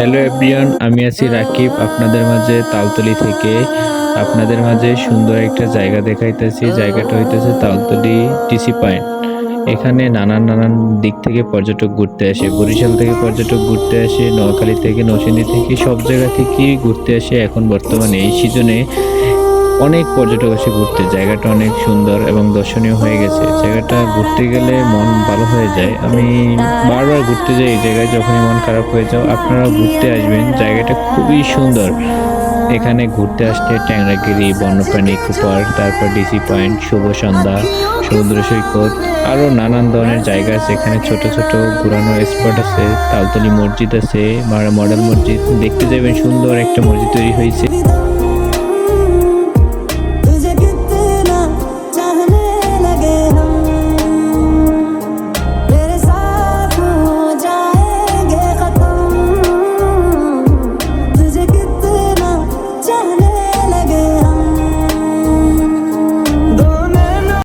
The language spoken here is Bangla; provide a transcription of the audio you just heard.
হ্যালো এভরিওয়ান আমি আছি রাকিব। আপনাদের মাঝে তালতলি থেকে আপনাদের মাঝে সুন্দর একটা জায়গা দেখাইতেছি। জায়গাটা হইতেছে তালতলি টিসি পয়েন্ট এখানে নানান নানান দিক থেকে পর্যটক ঘুরতে আসে। বরিশাল থেকে পর্যটক ঘুরতে আসে, নোয়াখালী থেকে নৌসিন্দি থেকে, সব জায়গা থেকেই ঘুরতে আসে। এখন বর্তমানে এই সিজনে অনেক পর্যটক আসে ঘুরতে। জায়গাটা অনেক সুন্দর এবং দর্শনীয় হয়ে গেছে। জায়গাটা ঘুরতে গেলে মন ভালো হয়ে যায়। আমি বারবার ঘুরতে যাই এই জায়গায়, যখনই মন খারাপ হয়ে যাও আপনারা ঘুরতে আসবেন। জায়গাটা খুবই সুন্দর। এখানে ঘুরতে আসতে ট্যাংরাগিরি, বন্যপ্রাণী, কুপার, তারপর ডিসি পয়েন্ট, শুভ সন্ধ্যা, সমুদ্র সৈকত আরও নানান ধরনের জায়গা আছে। এখানে ছোট ছোট ঘুরানো স্পট আছে। তালতলি মসজিদ আছে মডেল মসজিদ। দেখতে যাবেন সুন্দর একটা মসজিদ তৈরি হয়েছে।